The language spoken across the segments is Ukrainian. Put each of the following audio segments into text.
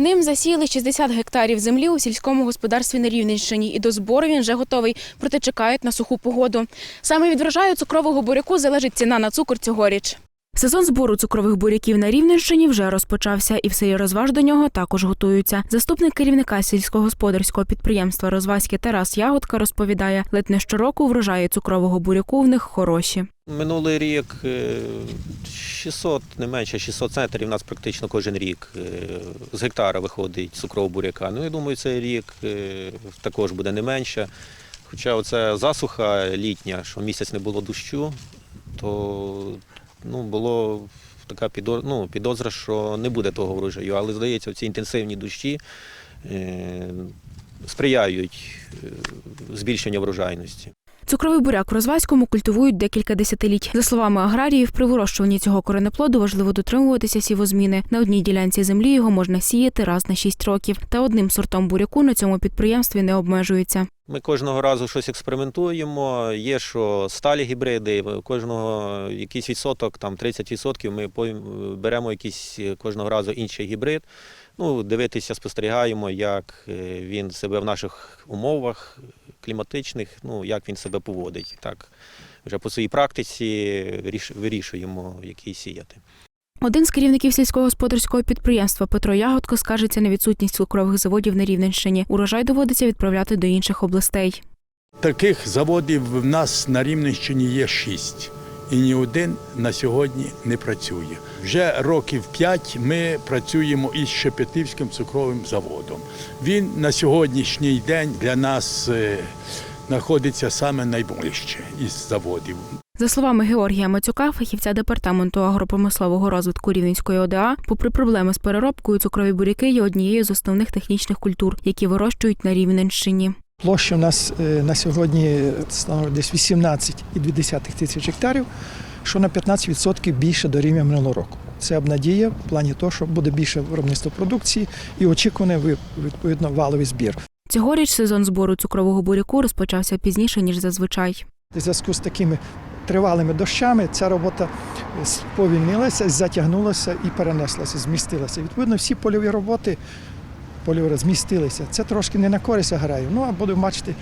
Ним засіяли 60 гектарів землі у сільському господарстві на Рівненщині, і до збору він вже готовий, проте чекають на суху погоду. Саме від врожаю цукрового буряку залежить ціна на цукор цьогоріч. Сезон збору цукрових буряків на Рівненщині вже розпочався, і в селі Розваж до нього також готуються. Заступник керівника сільськогосподарського підприємства Розвазьке Тарас Ягодка розповідає, ледь не щороку врожаї цукрового буряку в них хороші. Минулий рік е, 600, не менше 600 центрів у нас практично кожен рік е, з гектара виходить цукрового буряка. Ну, я думаю, цей рік е, також буде не менше. Хоча оце засуха літня, що місяць не було дощу, то ну, було така підо- ну, підозра, що не буде того врожаю. Але здається, ці інтенсивні дощі е, сприяють е, збільшенню врожайності. Цукровий буряк в Розваському культивують декілька десятиліть. За словами аграріїв, при вирощуванні цього коренеплоду важливо дотримуватися сівозміни. На одній ділянці землі його можна сіяти раз на 6 років. Та одним сортом буряку на цьому підприємстві не обмежуються. Ми кожного разу щось експериментуємо. Є що сталі гібриди, кожного якийсь відсоток, там 30% ми беремо якийсь е, кожного разу інший гібрид. Ну, дивитися, спостерігаємо, як е, він себе в наших умовах кліматичних, ну як він себе поводить. Так, вже по своїй практиці вирішуємо, який сіяти. Один з керівників сільськогосподарського підприємства Петро Ягодко скаржиться на відсутність цукрових заводів на Рівненщині. Урожай доводиться відправляти до інших областей. Таких заводів в нас на Рівненщині є шість. І ні один на сьогодні не працює. Вже років п'ять ми працюємо із Шепетівським цукровим заводом. Він на сьогоднішній день для нас е, знаходиться саме найближче із заводів. За словами Георгія Мацюка, фахівця департаменту агропромислового розвитку Рівненської ОДА, попри проблеми з переробкою, цукрові буряки є однією з основних технічних культур, які вирощують на Рівненщині. Площа у нас е, на сьогодні становить десь 18,2 тисяч гектарів, що на 15% більше до рівня минулого року. Це обнадія в плані того, що буде більше виробництво продукції і очікуваний відповідно валовий збір. Цьогоріч сезон збору цукрового буряку розпочався пізніше ніж зазвичай. У зв'язку з такими тривалими дощами ця робота сповільнилася, затягнулася і перенеслася, змістилася. Відповідно, всі польові роботи польові змістилися. Це трошки не на користь аграрію. Ну а будемо бачити,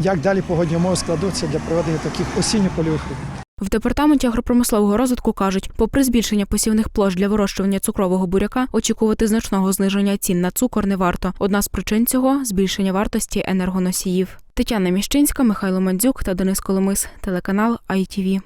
як далі погодні умови складуться для проведення таких осінньо-польових робіт. В департаменті агропромислового розвитку кажуть, попри збільшення посівних площ для вирощування цукрового буряка, очікувати значного зниження цін на цукор не варто. Одна з причин цього збільшення вартості енергоносіїв. Тетяна Міщинська, Михайло Мандзюк та Денис Коломис. Телеканал ITV.